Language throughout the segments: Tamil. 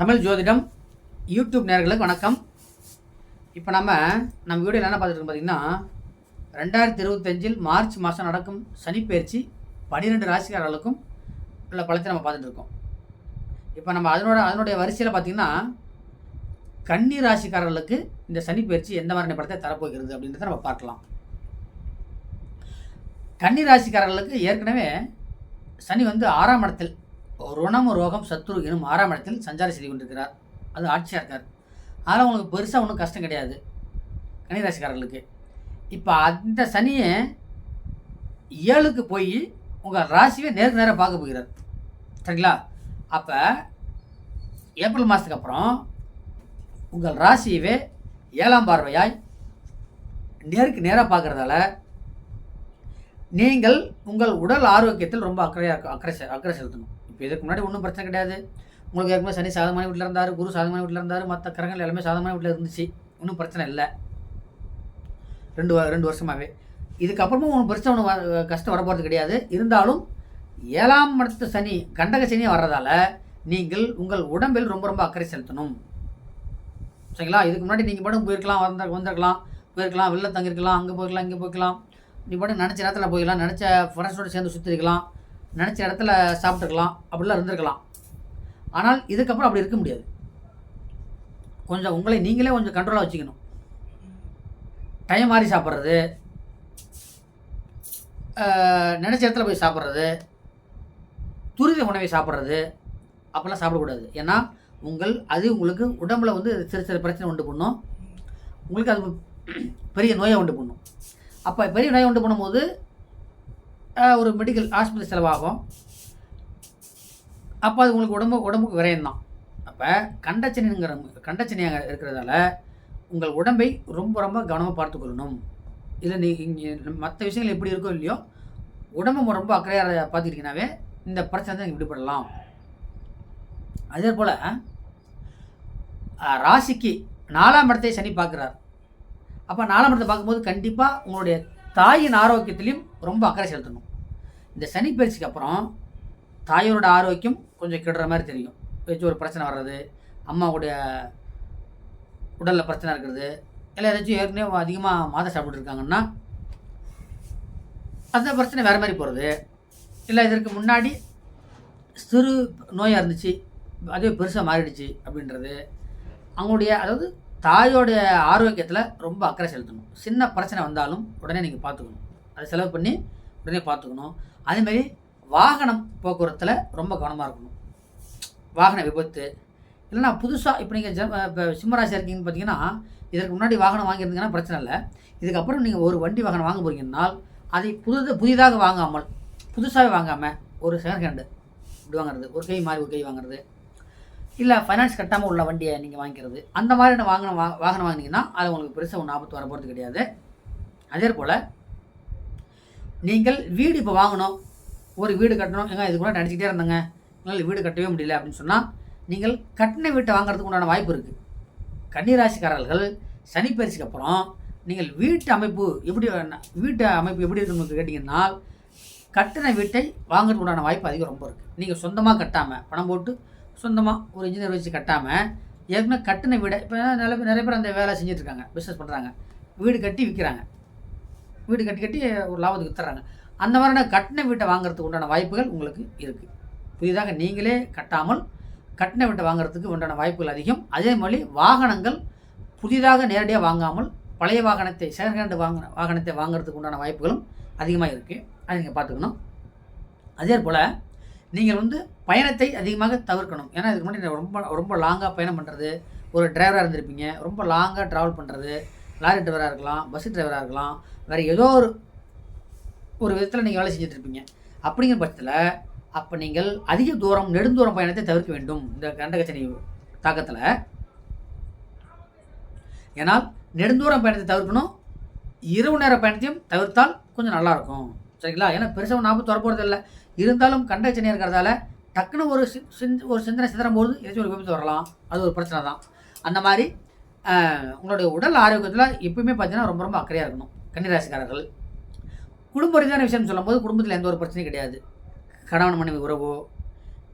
தமிழ் ஜோதிடம் யூடியூப் நேர்களுக்கு வணக்கம். இப்போ நம்ம நம்ம வீடியோ என்ன பார்த்துட்டு பார்த்தீங்கன்னா ரெண்டாயிரத்தி இருபத்தஞ்சில் மார்ச் மாதம் நடக்கும் சனிப்பெயர்ச்சி பன்னிரெண்டு ராசிக்காரர்களுக்கும் உள்ள பலத்தை நம்ம பார்த்துட்டு இருக்கோம். இப்போ நம்ம அதனோட அதனுடைய வரிசையில் பார்த்தீங்கன்னா கன்னி ராசிக்காரர்களுக்கு இந்த சனிப்பெயர்ச்சி எந்த மாதிரியான படத்தை தரப்போகிறது அப்படின்றத நம்ம பார்க்கலாம். கன்னி ராசிக்காரர்களுக்கு ஏற்கனவே சனி வந்து ஆறாம் இடத்தில் ருணம் ரோகம் சத்ரு எனும் ஆறாம் இடத்தில் சஞ்சாரம் செய்து கொண்டிருக்கிறார். அது ஆட்சியாக இருக்கார். அதனால் உங்களுக்கு பெருசாக ஒன்றும் கஷ்டம் கிடையாது. கன்னிராசிக்காரர்களுக்கு. இப்போ அந்த சனியை ஏழுக்கு போய் உங்கள் ராசியை நேருக்கு நேராக பார்க்க போகிறார். சரிங்களா? அப்போ ஏப்ரல் மாதத்துக்கு அப்புறம் உங்கள் ராசியவே ஏழாம் பார்வையாய் நேருக்கு நேராக பார்க்குறதால நீங்கள் உங்கள் உடல் ஆரோக்கியத்தில் ரொம்ப அக்கறையாக அக்கறை செ- அக்கறை செலுத்தணும். இப்போ இதுக்கு முன்னாடி ஒன்றும் பிரச்சனை கிடையாது. உங்களுக்கு ஏற்கனவே சனி சாதமான வீட்டில் இருந்தார் குரு சாதமான வீட்டில் இருந்தார் மற்ற கிரகங்கள் எல்லாமே சாதமான வீட்டில் இருந்துச்சு. ஒன்றும் பிரச்சனை இல்லை. ரெண்டு ரெண்டு வருஷமாகவே இதுக்கப்புறமும் ஒன்றும் பிரச்சனை ஒன்றும் கஷ்டம் வரப்போகிறது கிடையாது. இருந்தாலும் ஏழாம் இடத்து சனி கண்டக சனி வர்றதால நீங்கள் உங்கள் உடம்பில் ரொம்ப ரொம்ப அக்கறை செலுத்தணும். சரிங்களா? இதுக்கு முன்னாடி நீங்கள் பாட்டும் போயிருக்கலாம் வந்த வந்திருக்கலாம். போயிருக்கலாம் வெளில தங்கியிருக்கலாம் அங்கே போயிருக்கலாம் இங்கே போய்க்கலாம் நீ பாட்டு நினச்ச நேரத்தில் போயிடலாம் நினச்ச ஃப்ரெண்ட்ஸோடு சேர்ந்து சுற்றிருக்கலாம் நினச்ச இடத்துல சாப்பிட்டுருக்கலாம் அப்படிலாம் இருந்திருக்கலாம். ஆனால் இதுக்கப்புறம் அப்படி இருக்க முடியாது. கொஞ்சம் உங்களை நீங்களே கொஞ்சம் கண்ட்ரோலாக வச்சுக்கணும். டைம் மாறி சாப்பிட்றது நினச்ச இடத்துல போய் சாப்பிட்றது துரித உணவை சாப்பிட்றது அப்போல்லாம் சாப்பிடக்கூடாது. ஏன்னா உங்கள் அது உங்களுக்கு உடம்புல வந்து சிறு சிறு பிரச்சனை உண்டு பண்ணும். உங்களுக்கு அது பெரிய நோயை உண்டு பண்ணும். அப்போ பெரிய நோயை உண்டு பண்ணும்போது ஒரு மெடிக்கல் ஆஸ்பத்திரி செலவாகும். அப்போ அது உங்களுக்கு உடம்பு உடம்புக்கு விரயம் தான் அப்போ கண்டச்சனைங்கிற கண்டச்சனையாக இருக்கிறதால உங்கள் உடம்பை ரொம்ப ரொம்ப கவனமாக பார்த்துக்கொள்ளணும் இதில் நீ இங்கே மற்ற விஷயங்கள் எப்படி இருக்கோ இல்லையோ உடம்பு ரொம்ப அக்கறையாக பார்த்துக்கிட்டீங்கன்னாவே இந்த பிரச்சனை தான் விடுபடலாம். அதே போல் ராசிக்கு நாலாம் இடத்தை சனி பார்க்குறார். அப்போ நாலாம் இடத்தை பார்க்கும்போது கண்டிப்பாக உங்களுடைய தாயின் ஆரோக்கியத்திலையும் ரொம்ப அக்கறை செலுத்தணும். இந்த சனி பயிற்சிக்கு அப்புறம் தாயோட ஆரோக்கியம் கொஞ்சம் கெடுற மாதிரி தெரியும். ஏதாச்சும் ஒரு பிரச்சனை வர்றது அம்மாவுடைய உடலில் பிரச்சனை இருக்கிறது இல்லை ஏதாச்சும் ஏற்கனவே அதிகமாக மாத சாப்பிட்டு இருக்காங்கன்னா அந்த பிரச்சனை வேறு மாதிரி போகிறது இல்லை இதற்கு முன்னாடி சிறு நோயாக இருந்துச்சு அதுவே பெருசாக மாறிடுச்சு அப்படின்றது அவங்களுடைய அதாவது தாயோடைய ஆரோக்கியத்தில் ரொம்ப அக்கறை செலுத்தணும். சின்ன பிரச்சனை வந்தாலும் உடனே நீங்கள் பார்த்துக்கணும் அதை செலவு பண்ணி உடனே பார்த்துக்கணும் அதேமாரி வாகனம் போக்குவரத்தில் ரொம்ப கவனமாக இருக்கணும். வாகன விபத்து. இல்லைன்னா புதுசாக இப்போ நீங்கள் ஜம் இப்போ சிம்மராசி இருக்கீங்கன்னு பார்த்தீங்கன்னா இதற்கு முன்னாடி வாகனம் வாங்கியிருந்தீங்கன்னா பிரச்சனை இல்லை. இதுக்கப்புறம் நீங்கள் ஒரு வண்டி வாகனம் வாங்க போகிறீங்கன்னா அதை புது புதிதாக வாங்காமல் புதுசாகவே வாங்காமல் ஒரு செகண்ட் ஹேண்டு இப்படி வாங்குறது ஒரு கை மாறி ஒரு கை வாங்குறது இல்லை ஃபைனான்ஸ் கட்டாமல் உள்ள வண்டியை நீங்கள் வாங்கிக்கிறது. அந்த மாதிரி வாங்கின வா வாகனம் வாங்கினீங்கன்னா அது உங்களுக்கு பெருசாக ஒன்று ஆபத்து வர போகிறது கிடையாது. அதே போல் நீங்கள் வீடு இப்போ வாங்கணும். ஒரு வீடு கட்டணும். ஏங்க இது கூட நினச்சிக்கிட்டே இருந்தாங்க. என்னால் வீடு கட்டவே முடியல அப்படின்னு சொன்னால் நீங்கள் கட்டின வீட்டை வாங்குறதுக்கு உண்டான வாய்ப்பு இருக்குது கன்னிராசிக்காரர்கள் சனிப்பயிற்சிக்கு அப்புறம் நீங்கள் வீட்டு அமைப்பு எப்படி வீட்டு அமைப்பு எப்படி இருக்குன்னு கேட்டிங்கன்னா கட்டின வீட்டை வாங்குறதுக்கு உண்டான வாய்ப்பு அதிகம் ரொம்ப இருக்குது நீங்கள் சொந்தமாக கட்டாமல் பணம் போட்டு சொந்தமாக ஒரு இன்ஜினியர் வச்சு கட்டாமல் ஏற்கனவே கட்டின வீடை இப்போ நிறைய பேர் நிறைய பேர் அந்த வேலை செஞ்சுட்ருக்காங்க பிஸ்னஸ் பண்ணுறாங்க வீடு கட்டி விற்கிறாங்க வீடு கட்டி கட்டி ஒரு லாபத்துக்கு வித்துறாங்க அந்த மாதிரியான கட்டின வீட்டை வாங்குறதுக்கு உண்டான வாய்ப்புகள் உங்களுக்கு இருக்குது புதிதாக நீங்களே கட்டாமல் கட்டின வீட்டை வாங்குறதுக்கு உண்டான வாய்ப்புகள் அதிகம். அதே மாதிரி வாகனங்கள் புதிதாக நேரடியாக வாங்காமல் பழைய வாகனத்தை செகண்ட் ஹேண்டு வாகனத்தை வாங்குறதுக்கு உண்டான வாய்ப்புகளும் அதிகமாக இருக்குது அதை நீங்கள் பார்த்துக்கணும். அதே போல் நீங்கள் வந்து பயணத்தை அதிகமாக தவிர்க்கணும். ஏன்னா இதுக்கு முன்னாடி ரொம்ப ரொம்ப லாங்காக பயணம் பண்ணுறது ஒரு டிரைவராக இருந்திருப்பீங்க. ரொம்ப லாங்காக ட்ராவல் பண்ணுறது லாரி டிரைவராக இருக்கலாம் பஸ் டிரைவராக இருக்கலாம் வேறு ஏதோ ஒரு ஒரு விதத்தில் நீங்கள் வேலை செஞ்சுட்ருப்பீங்க அப்படிங்கிற பட்சத்தில் அப்போ நீங்கள் அதிக தூரம் நெடுந்தூரம் பயணத்தை தவிர்க்க வேண்டும். இந்த கண்டகச்சனை தாக்கத்தில். ஏன்னால் நெடுந்தூரம் பயணத்தை தவிர்க்கணும். இரவு நேர பயணத்தையும் தவிர்த்தால் கொஞ்சம் நல்லாயிருக்கும் சரிங்களா? ஏன்னா பெருசாக ஒன்றும் ஆபத்து வரப்போகிறது இல்லை இருந்தாலும் கண்டச்சனையாக இருக்கிறதால டக்குன்னு ஒரு சி- ஒரு சிந்தனை சிதறும் போது ஏதாச்சும் ஒரு விபத்து வரலாம். அது ஒரு பிரச்சனை தான். அந்த மாதிரி உங்களுடைய உடல் ஆரோக்கியத்தில் எப்பயுமே பார்த்தீங்கன்னா ரொம்ப ரொம்ப அக்கறையாக இருக்கணும். கன்னிராசிக்காரர்கள். குடும்ப ரீதியான விஷயம் சொல்லும்போது குடும்பத்தில் எந்த ஒரு பிரச்சனையும் கிடையாது. கணவன் மனைவி உறவோ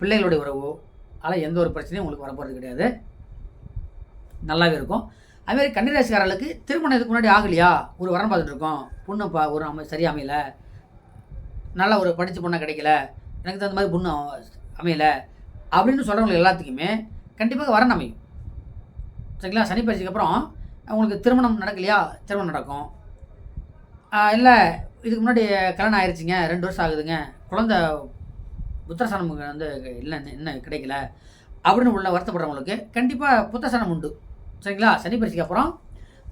பிள்ளைகளுடைய உறவோ அதெல்லாம் எந்த ஒரு பிரச்சனையும் உங்களுக்கு வரப்போகிறது கிடையாது. நல்லாவே இருக்கும். அதுமாரி கன்னிராசிக்காரர்களுக்கு திருமணம் இதுக்கு முன்னாடி ஆகலையா? ஒரு வரம் பார்த்துட்டு இருக்கோம். பொண்ணு பா ஒரு அமை சரியா நல்ல ஒரு படித்த பொண்ணை கிடைக்கல எனக்கு தகுந்த மாதிரி பொண்ணு அமையலை அப்படின்னு சொல்கிறவங்களுக்கு எல்லாத்துக்குமே கண்டிப்பாக வரன் அமையும். சரிங்களா? சனி பயிற்சிக்கு அப்புறம் உங்களுக்கு திருமணம் நடக்கலையா? திருமணம் நடக்கும். இல்லை இதுக்கு முன்னாடி கல்யாணம் ஆயிடுச்சிங்க ரெண்டு வருஷம் ஆகுதுங்க. குழந்த புத்திரசானம் வந்து இல்லை இன்னும் கிடைக்கல அப்படின்னு உள்ள வருத்தப்படுறவங்களுக்கு கண்டிப்பாக புத்திரசானம் உண்டு. சரிங்களா? சனி பயிற்சிக்கு அப்புறம்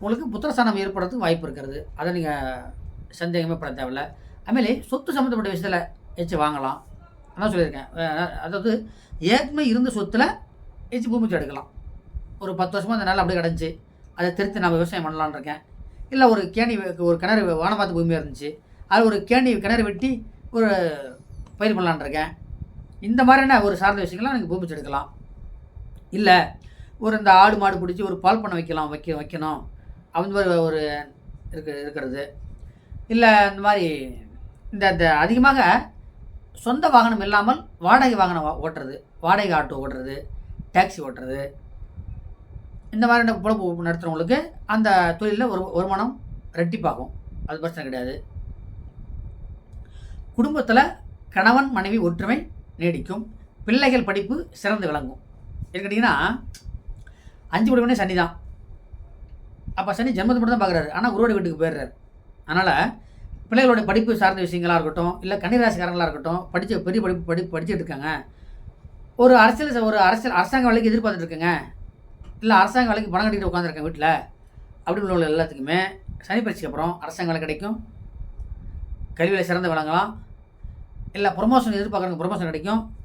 உங்களுக்கு புத்திரஸ்தானம் ஏற்படுறதுக்கு வாய்ப்பு இருக்கிறது. அதை நீங்கள் சந்தேகமே பட தேவையில்ல. அதுமாதிரி சொத்து சம்மந்தப்பட்ட விஷயத்தில் எச்சு வாங்கலாம். அதான் சொல்லியிருக்கேன். அதாவது ஏற்கனவே இருந்த சொத்தில் எச்சு பூமிச்சு எடுக்கலாம். ஒரு பத்து வருஷமாக அந்த நிலம் அப்படியே கிடந்துச்சு. அதை திருத்தி நான் விவசாயம் பண்ணலான்னு இருக்கேன். இல்லை ஒரு கேணி ஒரு கிணறு வானபாத்து பூமியாக இருந்துச்சு. அது ஒரு கேணி கிணறு வெட்டி ஒரு பயிர் பண்ணலான்னு இருக்கேன். இந்த மாதிரியான ஒரு சார்ந்த விஷயங்கள்லாம் நீங்கள் பூமிச்சு எடுக்கலாம். இல்லை ஒரு இந்த ஆடு மாடு பிடிச்சி ஒரு பால் பண்ண வைக்கலாம் வைக்க வைக்கணும். அந்த மாதிரி ஒரு இருக்கு இருக்கிறது. இல்லை இந்த மாதிரி இந்த இந்த அதிகமாக சொந்த வாகனம் இல்லாமல் வாடகை வாகனம் ஓட்டுறது. வாடகை ஆட்டோ ஓட்டுறது டாக்ஸி ஓட்டுறது. இந்த மாதிரியான பொழப்பு நடத்துகிறவங்களுக்கு அந்த தொழிலில் ஒரு வருமானம் ரெட்டிப்பாகும். அது பிரச்சனை கிடையாது. குடும்பத்தில் கணவன் மனைவி ஒற்றுமை நீடிக்கும். பிள்ளைகள் படிப்பு சிறந்து விளங்கும். இது கேட்டிங்கன்னா அஞ்சு படிவனே சனி தான் அப்போ சனி ஜென்மத்தை மட்டும் தான் பார்க்குறாரு. ஆனால் குருவோட வீட்டுக்கு போயிடுறாரு. அதனால் பிள்ளைகளோட படிப்பு சார்ந்த விஷயங்களாக இருக்கட்டும் இல்லை கன்னிராசிக்காரங்களாக இருக்கட்டும் படித்த பெரிய படிப்பு படி படிச்சுட்டு இருக்காங்க. ஒரு அரசியல் ச- ஒரு அரசியல் அரசாங்க வேலைக்கு எதிர்பார்த்துட்டு இருக்குங்க. இல்லை அரசாங்க வேலைக்கு பணம் கட்டிட்டு உட்காந்துருக்கேன் வீட்டில் உள்ள உள்ளவங்க எல்லாத்துக்குமே சனி பயிற்சிக்கு அப்புறம் அரசாங்க வேலை கிடைக்கும். கல்வியில் சிறந்து விளங்கலாம். இல்லை ப்ரொமோஷன் எதிர்பார்க்குறவங்க ப்ரொமோஷன் கிடைக்கும்.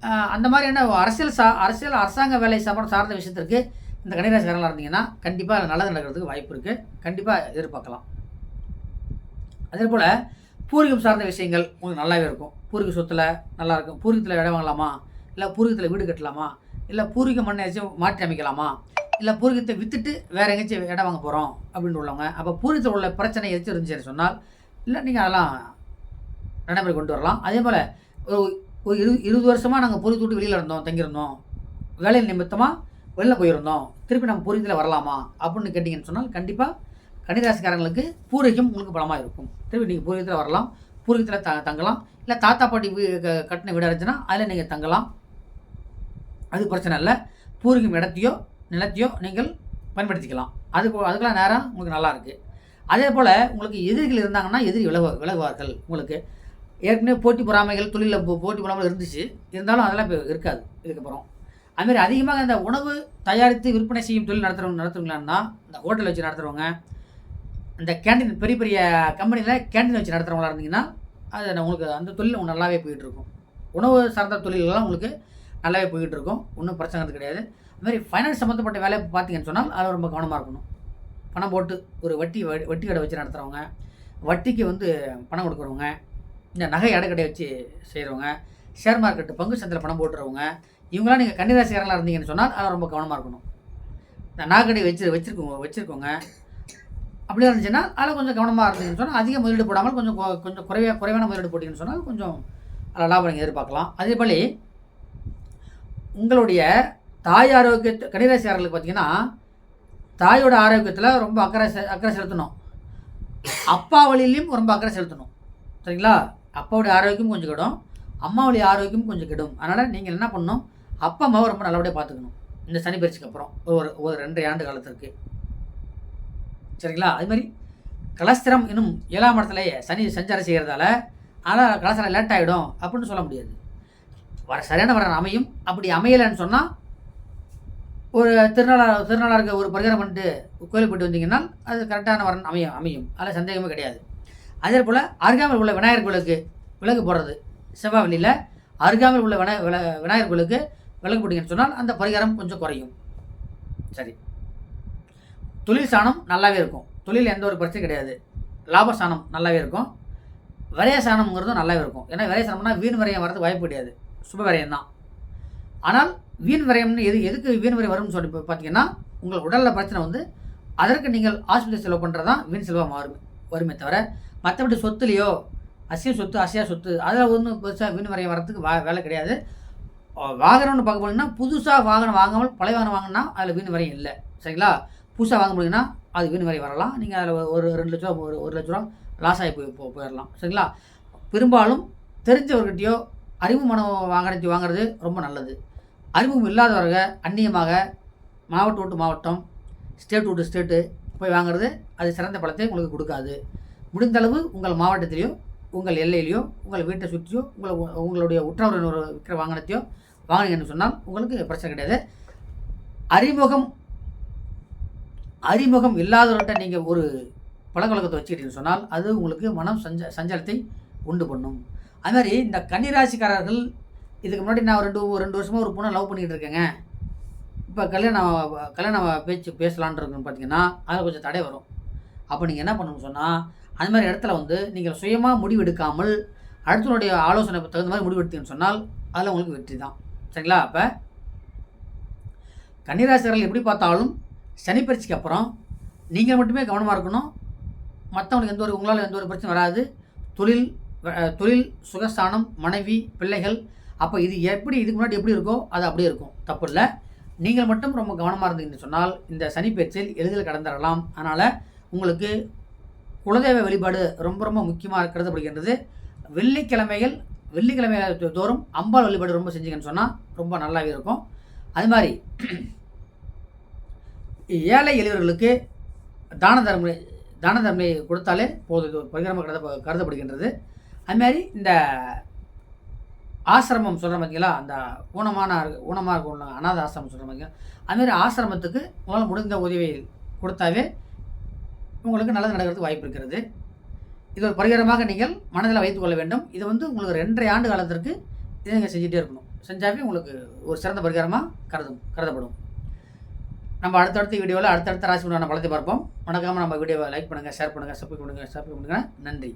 அந்த மாதிரியான அரசியல் சா அரசியல் அரசாங்க வேலை சம்பளம் சார்ந்த விஷயத்திற்கு இந்த கன்னிராசிக்காரங்களாக இருந்தீங்கன்னா கண்டிப்பாக நல்லது நடக்கிறதுக்கு வாய்ப்பு இருக்குது கண்டிப்பாக எதிர்பார்க்கலாம். அதே போல் பூர்வீகம் சார்ந்த விஷயங்கள் உங்களுக்கு நல்லாவே இருக்கும். பூர்வீக சொத்தில் நல்லா இருக்கும் பூர்வீகத்தில் இடம் வாங்கலாமா? இல்லை பூர்வீகத்தில் வீடு கட்டலாமா? இல்லை பூர்வீக மண்ணை ஏதாச்சும் மாற்றி அமைக்கலாமா? இல்லை பூர்வீகத்தை விற்றுட்டு வேறு எங்கேயாச்சும் இடம் வாங்க போகிறோம் அப்படின்னு உள்ளவங்க அப்போ பூர்வீகத்தில் உள்ள பிரச்சனை எதாச்சும் இருந்துச்சுன்னு சொன்னால் இல்லை நீங்கள் அதெல்லாம் நடைமுறை கொண்டு வரலாம். அதே போல் ஒரு ஒரு இரு இருபது வருஷமாக நாங்கள் பூர்வீகத்தை விட்டு வெளியில் இருந்தோம் தங்கியிருந்தோம். வேலை நிமித்தமாக வெளில போயிருந்தோம். திருப்பி நம்ம பூர்வீகத்தில் வரலாமா அப்படின்னு கேட்டிங்கன்னு சொன்னால் கண்டிப்பாக கன்னிராசிக்காரங்களுக்கு பூர்வீகம் உங்களுக்கு பலமாக இருக்கும். திருப்பி நீங்கள் பூர்வீகத்தில் வரலாம். பூர்வீகத்தில் த தங்கலாம். இல்லை தாத்தா பாட்டி வீ க- கட்டின வீடாக இருந்துச்சுன்னா அதில் நீங்கள் தங்கலாம். அது பிரச்சனை இல்லை. பூர்வீகம் இடத்தையோ நிலத்தையோ நீங்கள் பயன்படுத்திக்கலாம். அதுக்கு அதுக்கெல்லாம் நேரம் உங்களுக்கு நல்லாயிருக்கு அதே போல் உங்களுக்கு எதிரிகள் இருந்தாங்கன்னா எதிரி விலகு விலகுவார்கள் உங்களுக்கு. ஏற்கனவே போட்டி பொறாமைகள் தொழிலில் போ- போட்டி பொறாமல் இருந்துச்சு. இருந்தாலும் அதெல்லாம் இப்போ இருக்காது. இதுக்கப்புறம் அதுமாரி அதிகமாக இந்த உணவு தயாரித்து விற்பனை செய்யும் தொழில் நடத்துகிறவங்க நடத்துறவங்களான்னா இந்த ஹோட்டல் வச்சு நடத்துகிறவங்க அந்த கேண்டீன் பெரிய பெரிய கம்பெனியில் கேண்டீன் வச்சு நடத்துகிறவங்களா இருந்தீங்கன்னா அது உங்களுக்கு அந்த தொழில் உங்களுக்கு நல்லாவே போயிட்டு இருக்கும் உணவு சார்ந்த தொழில்கள்லாம் உங்களுக்கு நல்லாவே போயிட்டுருக்கும். ஒன்றும் பிரச்சனை கிடையாது. அதுமாதிரி ஃபைனான்ஸ் சம்மந்தப்பட்ட வேலை பார்த்தீங்கன்னு சொன்னால் அதில் ரொம்ப கவனமாக இருக்கணும். பணம் போட்டு ஒரு வட்டி வ- வட்டி கடை வச்சு நடத்துகிறவங்க வட்டிக்கு வந்து பணம் கொடுக்குறவங்க இந்த நகை அடக்கடை வச்சு செய்கிறவங்க ஷேர் மார்க்கெட்டு பங்கு சந்தையில் பணம் போட்டுறவங்க இவங்களாம் நீங்கள் கன்னிராசிக்காரங்களாக இருந்தீங்கன்னு சொன்னால் அதில் ரொம்ப கவனமாக இருக்கணும். இந்த நகைக்கடை வச்சு வச்சுருக்கோங்க வச்சுருக்கோங்க. அப்படியே இருந்துச்சுன்னா அதில் கொஞ்சம் கவனமாக இருந்துச்சுன்னு சொன்னால் அதிக முதலீடு போடாமல் கொஞ்சம் கொஞ்சம் குறைவாக குறைவான முதலீடு போட்டிங்கன்னு சொன்னால் கொஞ்சம் லாபம் நீங்கள் எதிர்பார்க்கலாம். அதேபோல் உங்களுடைய தாய் ஆரோக்கியத்தை கன்னிராசிக்காரர்களுக்கு பார்த்தீங்கன்னா தாயோட ஆரோக்கியத்தில் ரொம்ப அக்கறை செ- அக்கறை செலுத்தணும். அப்பா வழியிலையும் ரொம்ப அக்கறை செலுத்தணும். சரிங்களா? அப்பாவுடைய ஆரோக்கியம் கொஞ்சம் கெடும் அம்மாவுடைய ஆரோக்கியம் கொஞ்சம் கெடும். அதனால் நீங்கள் என்ன பண்ணணும்? அப்பா அம்மாவை ரொம்ப நல்லபடியாக பார்த்துக்கணும் இந்த சனி பயிற்சிக்கு அப்புறம் ஒரு ஒரு ரெண்டரை ஆண்டு காலத்திற்கு. சரிங்களா? அது மாதிரி கலஸ்திரம் இன்னும் ஏழாம் இடத்துல சனி சஞ்சாரம் செய்கிறதால ஆனால் கலஸ்திரம் லேட் ஆகிடும் அப்படின்னு சொல்ல முடியாது. வர சரியான வரன் அமையும். அப்படி அமையலைன்னு சொன்னால் ஒரு திருநாளா திருநாளாருக்கு ஒரு பரிகாரம் பண்ணிட்டு கோயிலுக்கு போயிட்டு வந்தீங்கன்னா அது கரெக்டான வரன் அமையும் அமையும். அதில் சந்தேகமே கிடையாது. அதே போல் அருகாமல் உள்ள விநாயகர் கோயிலுக்கு விளக்கு போடுறது செவ்வாய் அருகாமல் உள்ள விநாய வில விநாயகர் கோயிலுக்கு விளக்கு போட்டிங்கன்னு சொன்னால் அந்த பரிகாரம் கொஞ்சம் குறையும். சரி. தொழில் சாணம் நல்லாவே இருக்கும். தொழில் எந்த ஒரு பிரச்சனையும் கிடையாது. லாப சாணம் நல்லாவே இருக்கும். விரைய சாணம்ங்கிறதும் நல்லாவே இருக்கும். ஏன்னா விரைய சாணம்னா வீண் விரயம் வரது வாய்ப்பு கிடையாது. சுப விரயம் தான். ஆனால் வீண் விரயம்னு எது எதுக்கு வீண் விரயம் வரும்னு சொல்லி பார்த்தீங்கன்னா உங்கள் உடலில் பிரச்சனை வந்து அதற்கு நீங்கள் ஆஸ்பத்திரி செலவு பண்ணுறது தான் வீண் செலவாக மாறும் வருமே தவிர மற்றபடி சொத்துலேயோ அசிய சொத்து அசையா சொத்து அதில் ஒன்றும் பெருசாக வீண் விரயம் வரதுக்கு வா வேலை கிடையாது. வாகனம்னு பார்க்க போனீங்கன்னா புதுசாக வாகனம் வாங்காமல் பழைய வாகனம் வாங்கினா அதில் வீண் வரையும் இல்லை. சரிங்களா? புதுசாக வாங்க முடியுங்கன்னா அது வின் வரை வரலாம். நீங்கள் அதில் ஒரு ரெண்டு லட்ச ரூபா ஒரு ஒரு லட்ச ரூபா லாஸ் ஆகி போய் போ- போயிடலாம் சரிங்களா? பெரும்பாலும் தெரிஞ்சவர்கிட்டயோ அறிமுகமான வாங்கினத்தை வாங்குறது ரொம்ப நல்லது. அறிமுகம் இல்லாதவர்கள் அந்நியமாக மாவட்டம் விட்டு மாவட்டம் ஸ்டேட் விட்டு ஸ்டேட்டு போய் வாங்குறது அது சிறந்த பழத்தை உங்களுக்கு கொடுக்காது. முடிந்தளவு உங்கள் மாவட்டத்திலையோ உங்கள் எல்லையிலையோ உங்கள் வீட்டை சுற்றியோ உங்களை உங்களுடைய உற்றவர் விற்கிற வாகனத்தையோ வாங்கினீங்கன்னு சொன்னால் உங்களுக்கு பிரச்சனை கிடையாது. அறிமுகம் அறிமுகம் இல்லாதவர்கிட்ட நீங்கள் ஒரு பழக்கவழக்கத்தை வச்சுக்கிட்டீங்கன்னு சொன்னால் அது உங்களுக்கு மனம் சஞ்ச சஞ்சலத்தை உண்டு பண்ணும். அது மாதிரி இந்த கன்னிராசிக்காரர்கள் இதுக்கு முன்னாடி நான் ரெண்டு ரெண்டு வருஷமாக ஒரு பொண்ணை லவ் பண்ணிக்கிட்டு இருக்கேங்க. இப்போ கல்யாணம் கல்யாணம் பேச்சு பேசலான் இருக்குன்னு பார்த்தீங்கன்னா அதில் கொஞ்சம் தடை வரும். அப்போ நீங்கள் என்ன பண்ணணும்னு சொன்னால் அது மாதிரி இடத்துல வந்து நீங்கள் சுயமாக முடிவெடுக்காமல் அடுத்தனுடைய ஆலோசனை தகுந்த மாதிரி முடிவெடுத்தீங்கன்னு சொன்னால் அதில் உங்களுக்கு வெற்றி தான். சரிங்களா? அப்போ கன்னிராசிகர்கள் எப்படி பார்த்தாலும் சனி அப்புறம் நீங்கள் மட்டுமே கவனமாக இருக்கணும். மற்றவங்களுக்கு எந்த ஒரு உங்களால் எந்த ஒரு பிரச்சனை வராது. தொழில் தொழில் சுகஸ்தானம் மனைவி பிள்ளைகள் அப்போ இது எப்படி இதுக்கு முன்னாடி எப்படி இருக்கோ அது அப்படியே இருக்கும். தப்பு இல்லை. நீங்கள் மட்டும் ரொம்ப கவனமாக இருந்தீங்கன்னு சொன்னால் இந்த சனிப்பயிற்சியில் எளிதில் கடந்துடலாம் அதனால் உங்களுக்கு குலதெய்வ வழிபாடு ரொம்ப ரொம்ப முக்கியமாக இருக்கிறது அப்படிங்கிறது வெள்ளிக்கிழமைகள் வெள்ளிக்கிழமை தோறும் அம்பாள் வழிபாடு ரொம்ப செஞ்சீங்கன்னு சொன்னால் ரொம்ப நல்லாவே இருக்கும். அது மாதிரி ஏழை எளியவர்களுக்கு தான தர்ம தான தர்மை கொடுத்தாலே போதும். இது ஒரு பரிகாரமாக கருத கருதப்படுகின்றது. அதுமாரி இந்த ஆசிரமம் சொல்கிற பார்த்தீங்களா அந்த ஊனமான ஊனமாக இருக்கும் அனாத ஆசிரமம் சொல்கிற பார்த்தீங்களா அது ஆசிரமத்துக்கு உங்களால் முடிந்த உதவி கொடுத்தாவே உங்களுக்கு நல்லது நடக்கிறதுக்கு வாய்ப்பு இருக்கிறது. இது ஒரு பரிகாரமாக நீங்கள் மனதில் வைத்து கொள்ள வேண்டும். இது வந்து உங்களுக்கு ரெண்டரை ஆண்டு காலத்திற்கு இதை நீங்கள் செஞ்சுட்டே இருக்கணும். செஞ்சாவே உங்களுக்கு ஒரு சிறந்த பரிகாரமாக கருதும் கருதப்படும். நம்ம அடுத்தடுத்த வீடியோவில் அடுத்தடுத்த ராசி உண்டான பலத்தை பார்ப்போம். வணக்கம் நம்ம வீடியோவை லைக் பண்ணுங்கள் ஷேர் பண்ணுங்கள் சப்ஸ்கிரைப் பண்ணுங்கள் சப்ஸ்கிரைப் பண்ணுங்கள் நன்றி.